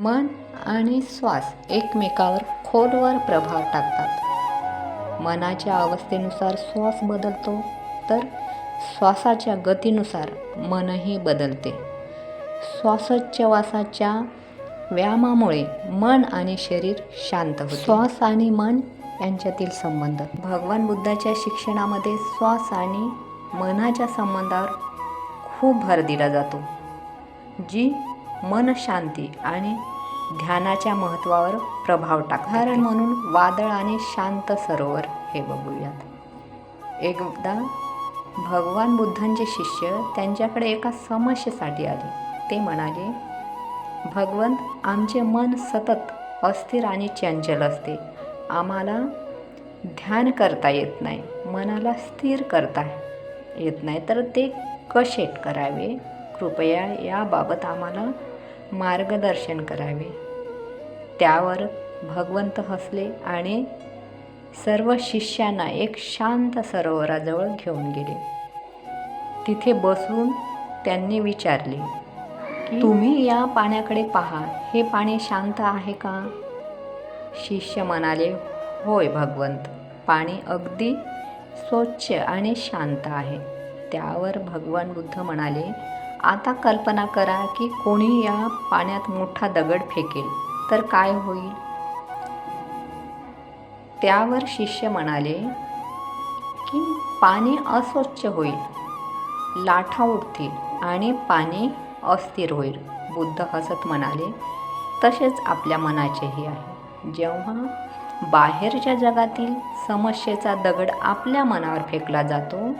मन आणि श्वास एकमेकावर खोलवर प्रभाव टाकतात. मनाच्या अवस्थेनुसार श्वास बदलतो तर श्वासाच्या गतीनुसार मनही बदलते. श्वासोच्छवासाच्या व्यायामामुळे मन आणि शरीर शांत होते. श्वास आणि मन यांच्यातील संबंध. भगवान बुद्धाच्या शिक्षणामध्ये श्वास आणि मनाच्या संबंधावर खूप भर दिला जातो जी मन शांती आणि ध्यानाच्या महत्त्वावर प्रभाव टाक उदाहरण म्हणून वादळ आणि शांत सरोवर हे बघूयात. एकदा भगवान बुद्धांचे शिष्य त्यांच्याकडे एका समस्येसाठी आले. ते म्हणाले भगवंत आमचे मन सतत अस्थिर आणि चंचल असते. आम्हाला ध्यान करता येत नाही मनाला स्थिर करता येत नाही. तर ते कसे करावे? कृपया याबाबत आम्हाला मार्गदर्शन करावे. त्यावर भगवंत हसले आणि सर्व शिष्यांना एक शांत सरोवराजवळ घेऊन गेले. तिथे बसून त्यांनी विचारले की तुम्ही या पाण्याकडे पहा. हे पाणी शांत आहे का? शिष्य म्हणाले होय भगवंत. पाणी अगदी स्वच्छ आणि शांत आहे. त्यावर भगवान बुद्ध म्हणाले आता कल्पना करा की कोणी या पाण्यात मोठा दगड फेकेल तर काय होईल? त्यावर शिष्य म्हणाले की पाणी अस्वच्छ होईल लाठा उठतील आणि पाणी अस्थिर होईल बुद्ध हसत म्हणाले. तसेच आपल्या मनाचेही आहे. जेव्हा बाहेरच्या जगातील समस्येचा दगड आपल्या मनावर फेकला जातो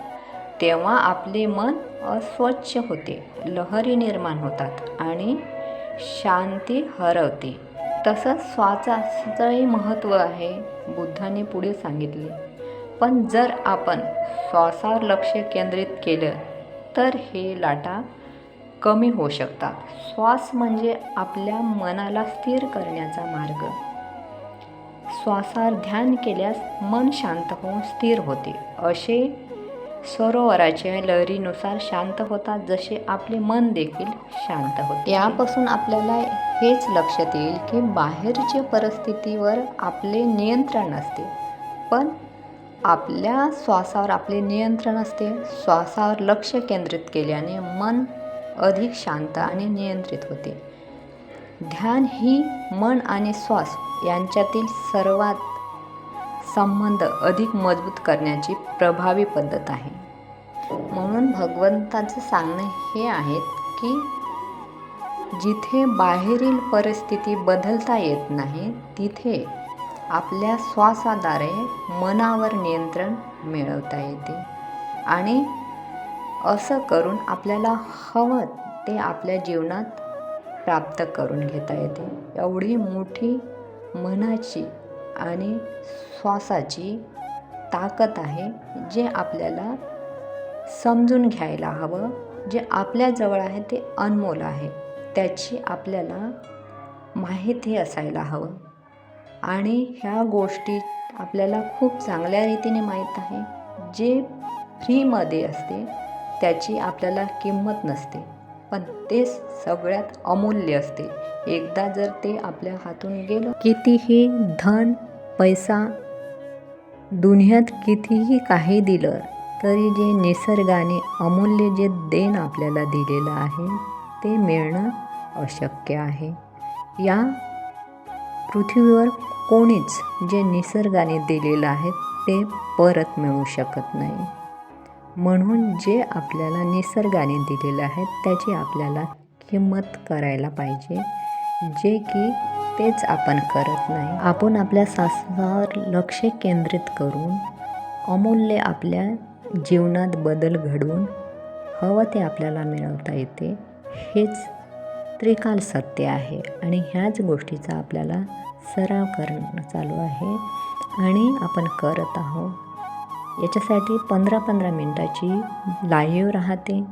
तेव्हा आपले मन अस्वच्छ होते लहरी निर्माण होतात आणि शांती हरवते. तसंच श्वासाचंही महत्त्व आहे बुद्धाने पुढे सांगितले. पण जर आपण श्वासावर लक्ष केंद्रित केलं तर हे लाटा कमी होऊ शकतात. श्वास म्हणजे आपल्या मनाला स्थिर करण्याचा मार्ग. श्वासावर ध्यान केल्यास मन शांत होऊन स्थिर होते असे सरोवराच्या लहरीनुसार शांत होतात जसे आपले मन देखील शांत होते. यापासून आपल्याला हेच लक्षात येईल की बाहेरच्या परिस्थितीवर आपले नियंत्रण असते. पण आपल्या श्वासावर आपले नियंत्रण असते. श्वासावर लक्ष केंद्रित केल्याने मन अधिक शांत आणि नियंत्रित होते. ध्यान ही मन आणि श्वास यांच्यातील सर्वात संबंध अधिक मजबूत करण्याची प्रभावी पद्धत आहे. म्हणून भगवंताचं सांगणं हे आहे की जिथे बाहेरील परिस्थिती बदलता येत नाही तिथे आपल्या श्वासाद्वारे मनावर नियंत्रण मिळवता येते. आणि असं करून आपल्याला हवं ते आपल्या जीवनात प्राप्त करून घेता येते. एवढी मोठी मनाची आणि श्वासाची ताकद आहे जे आपल्याला समजून घ्यायला हवं. जे आपल्याजवळ आहे ते अनमोल आहे. त्याची आपल्याला माहिती असायला हवं. आणि ह्या गोष्टी आपल्याला खूप चांगल्या रीतीने माहीत आहे. जे फ्रीमध्ये असते त्याची आपल्याला किंमत नसते. पण ते सगळ्यात अमूल्य असते. एकदा जर ते आपल्या हातून गेलं कितीही धन पैसा. दुनियात कितीही काही दिलं तरी जे निसर्गाने अमूल्य जे देण आपल्याला दिलेलं आहे ते मिळणं अशक्य आहे. या पृथ्वीवर कोणीच जे निसर्गाने दिलेलं आहे ते परत मिळू शकत नाही. म्हणून जे आपल्याला निसर्गाने दिलेलं आहे त्याची आपल्याला किंमत करायला पाहिजे. जे की तेच आपण करत नाही. आपण आपल्या सासवावर लक्ष केंद्रित करून अमूल्य आपल्या जीवनात बदल घडवून हवं ते आपल्याला मिळवता येते हेच त्रिकाल सत्य आहे. आणि ह्याच गोष्टीचा आपल्याला सराव करणं चालू आहे. आणि आपण करत आहोत. याच्यासाठी पंधरा पंधरा मिनटाची लाईव्ह राहते.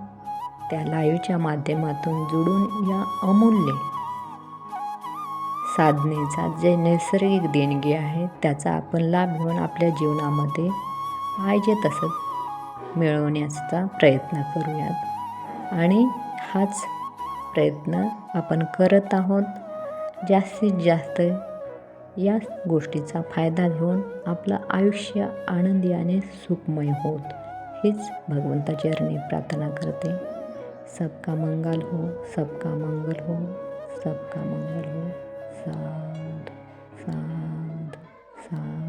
त्या लाईव्हच्या माध्यमातून जुडून या अमूल्य साधनेचा जे नैसर्गिक देणगी आहे त्याचा आपण लाभ घेऊन आपल्या जीवनामध्ये पाहिजे तसं मिळवण्याचा प्रयत्न करूयात. आणि हाच प्रयत्न आपण करत आहोत. जास्तीत जास्त या गोष्टीचा फायदा घेऊन आपलं आयुष्य आनंदी आणि सुखमय होत हीच भगवंताचरणी प्रार्थना करते. सबका मंगल हो सबका मंगल हो सबका मंगल हो. sound, sound, sound.